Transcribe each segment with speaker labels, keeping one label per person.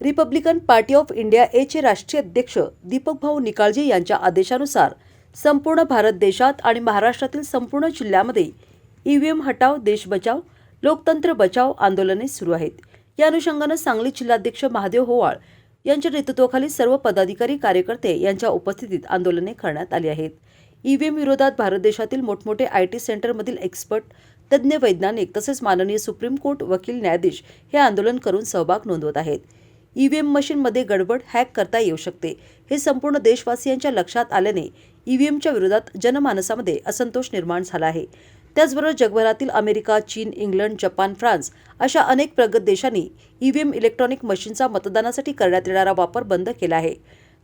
Speaker 1: Republican party of India एचे राष्ट्रीय अध्यक्ष दीपक भाऊ निकाळजे यांच्या आदेशानुसार संपूर्ण भारत देशात आणि महाराष्ट्रातील संपूर्ण जिल्ह्यामध्ये ईव्हीएम हटाव देश बचाव लोकतंत्र बचाव आंदोलने सुरू आहेत. या अनुषंगानं सांगली जिल्हाध्यक्ष महादेव होवाळ यांच्या नेतृत्वाखाली सर्व पदाधिकारी कार्यकर्ते यांच्या उपस्थितीत आंदोलने करण्यात आली आहेत. ईव्हीएम विरोधात भारत देशातील मोठमोठे आय टी सेंटरमधील एक्सपर्ट तज्ज्ञ वैज्ञानिक तसेच माननीय सुप्रीम कोर्ट वकील न्यायाधीश हे आंदोलन करून सहभाग नोंदवत आहेत. ईव्हीएम मशीनमध्ये गडबड हॅक करता येऊ शकते. हे संपूर्ण देशवासियांच्या लक्षात आल्याने ईव्हीएमच्या विरोधात जनमानसामध्ये असंतोष निर्माण झाला आहे. त्याचबरोबर जगभरातील अमेरिका चीन इंग्लंड जपान फ्रान्स अशा अनेक प्रगत देशांनी ईव्हीएम इलेक्ट्रॉनिक मशीनचा मतदानासाठी करण्यात येणारा वापर बंद केला आहे.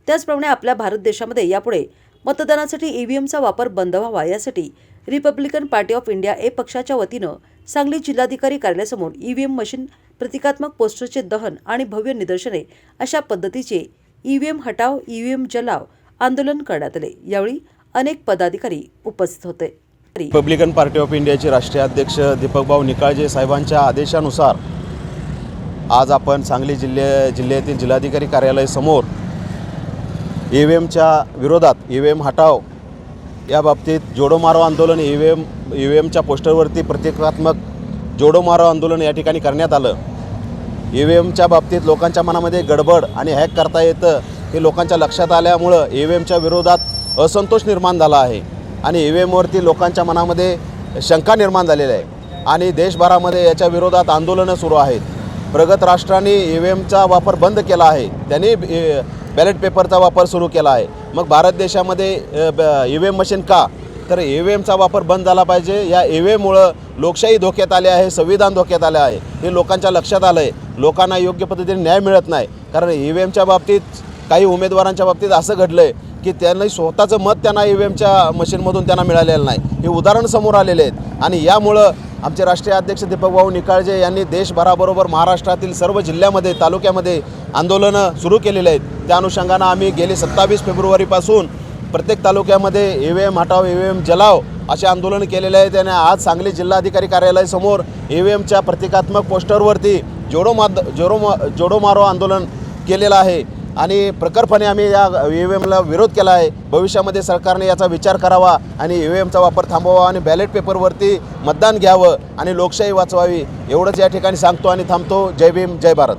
Speaker 1: त्याचप्रमाणे आपल्या भारत देशामध्ये यापुढे मतदानासाठी ईव्हीएमचा वापर बंद व्हावा यासाठी republican party of India A पक्षाच्या वतीनं सांगली जिल्हाधिकारी कार्यालयासमोर ईव्हीएम मशीन प्रतिकात्मक पोस्टरचे दहन आणि भव्य निदर्शने अशा पद्धतीचे ईव्हीएम हटाव ईव्हीएम जलाव आंदोलन करण्यात आले. यावेळी अनेक पदाधिकारी उपस्थित होते.
Speaker 2: रिपब्लिकन पार्टी ऑफ इंडियाचे राष्ट्रीय अध्यक्ष दीपकभाऊ निकाळजे साहेबांच्या आदेशानुसार आज आपण सांगली जिल्ह्या जिल्ह्यातील जिल्हाधिकारी कार्यालयासमोर ई व्ही एमच्या विरोधात ई व्ही एम हटाव या बाबतीत जोडो मारो आंदोलन E V M E V एमच्या पोस्टरवरती प्रतिकात्मक जोडो मारो आंदोलन या ठिकाणी करण्यात आलं. ई व्ही एमच्या बाबतीत लोकांच्या मनामध्ये गडबड आणि हॅक करता येतं हे लोकांच्या लक्षात आल्यामुळं ई व्ही एमच्या विरोधात असंतोष निर्माण झाला आहे आणि ई व्ही एमवरती लोकांच्या मनामध्ये शंका निर्माण झालेल्या आहे आणि देशभरामध्ये याच्या विरोधात आंदोलनं सुरू आहेत. प्रगत राष्ट्रांनी ई व्ही एमचा वापर बंद केला आहे. त्यांनी बॅलेट पेपरचा वापर सुरू केला आहे. मग भारत देशामध्ये ई व्ही एम मशीन का? तर ए व्ही एमचा वापर बंद झाला पाहिजे. या ए व्ही एममुळं लोकशाही धोक्यात आले आहे संविधान धोक्यात आले आहे. हे लोकांच्या लक्षात आलं आहे लोकांना योग्य पद्धतीने न्याय मिळत नाही. कारण ई व्ही एमच्या बाबतीत काही उमेदवारांच्या बाबतीत असं घडलं आहे की त्यांनी स्वतःचं मत त्यांना ई व्ही एमच्या मशीनमधून त्यांना मिळालेलं नाही. हे उदाहरण समोर आलेले आहेत. आणि यामुळं आमचे राष्ट्रीय अध्यक्ष दीपकभाऊ निकाळजे यांनी देशभराबरोबर महाराष्ट्रातील सर्व जिल्ह्यामध्ये तालुक्यामध्ये आंदोलनं सुरू केलेले आहेत. त्या अनुषंगानं आम्ही गेली सत्तावीस फेब्रुवारीपासून प्रत्येक तालुक्यामध्ये ई व्ही एम हटाव ई व्ही एम जलाव असे आंदोलन केलेले आहे. त्याने आज सांगली जिल्हाधिकारी कार्यालयासमोर ई व्ही एमच्या प्रतिकात्मक पोस्टरवरती जोडो माद जोडो मा जोडो मारो आंदोलन केलेलं आहे. आणि प्रखरपणे आम्ही या ई व्ही एमला विरोध केला आहे. भविष्यामध्ये सरकारने याचा विचार करावा आणि ई व्ही एमचा वापर थांबवावा आणि बॅलेट पेपरवरती मतदान घ्यावं आणि लोकशाही वाचवावी एवढंच या ठिकाणी सांगतो आणि थांबतो. जय भीम जय भारत.